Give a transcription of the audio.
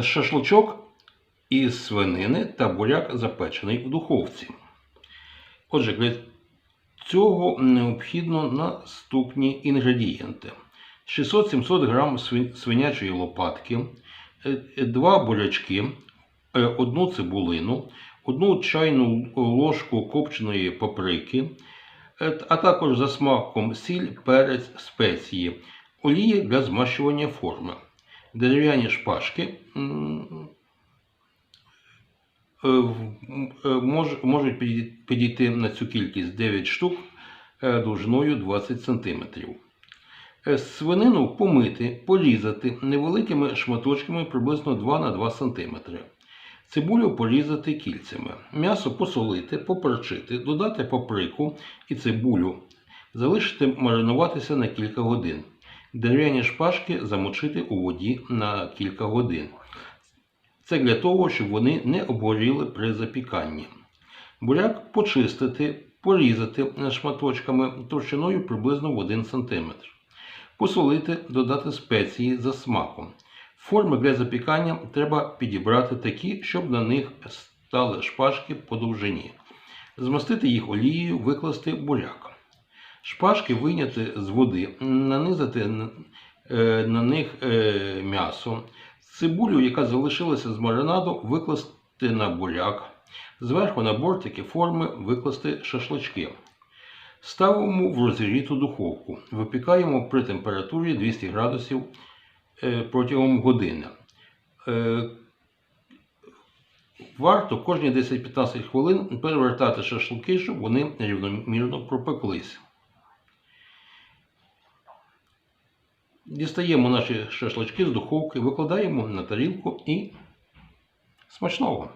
шашличок із свинини та буряк запечений в духовці. Отже, для цього необхідно наступні інгредієнти: 600-700 г свинячої лопатки, 2 бурячки, 1 цибулину, 1 чайну ложку копченої паприки, е, а також за смаком сіль, перець, спеції, олії для змащування форми, дерев'яні шпажки. е, е, мож- можуть підійти на цю кількість 9 штук е, довжиною 20 см. Свинину помити, порізати невеликими шматочками приблизно 2 на 2 см. Цибулю порізати кільцями. М'ясо посолити, поперчити, додати паприку і цибулю. Залишити маринуватися на кілька годин. Дерев'яні шпажки замочити у воді на кілька годин. Це для того, щоб вони не обгоріли при запіканні. Буряк почистити, порізати шматочками товщиною приблизно в 1 см. Посолити, додати спеції за смаком. Форми для запікання треба підібрати такі, щоб на них стали шпажки по довжині. Змастити їх олією, викласти буряк. Шпажки вийняти з води, нанизати е, на них е, м'ясо, цибулю, яка залишилася з маринаду, викласти на буряк. Зверху на бортики форми викласти шашлички. Ставимо в розігріту духовку. Випікаємо при температурі 200 градусів е, протягом години. Варто кожні 10-15 хвилин перевертати шашлики, щоб вони рівномірно пропеклись. Дістаємо наші шашлички з духовки, викладаємо на тарілку і смачного!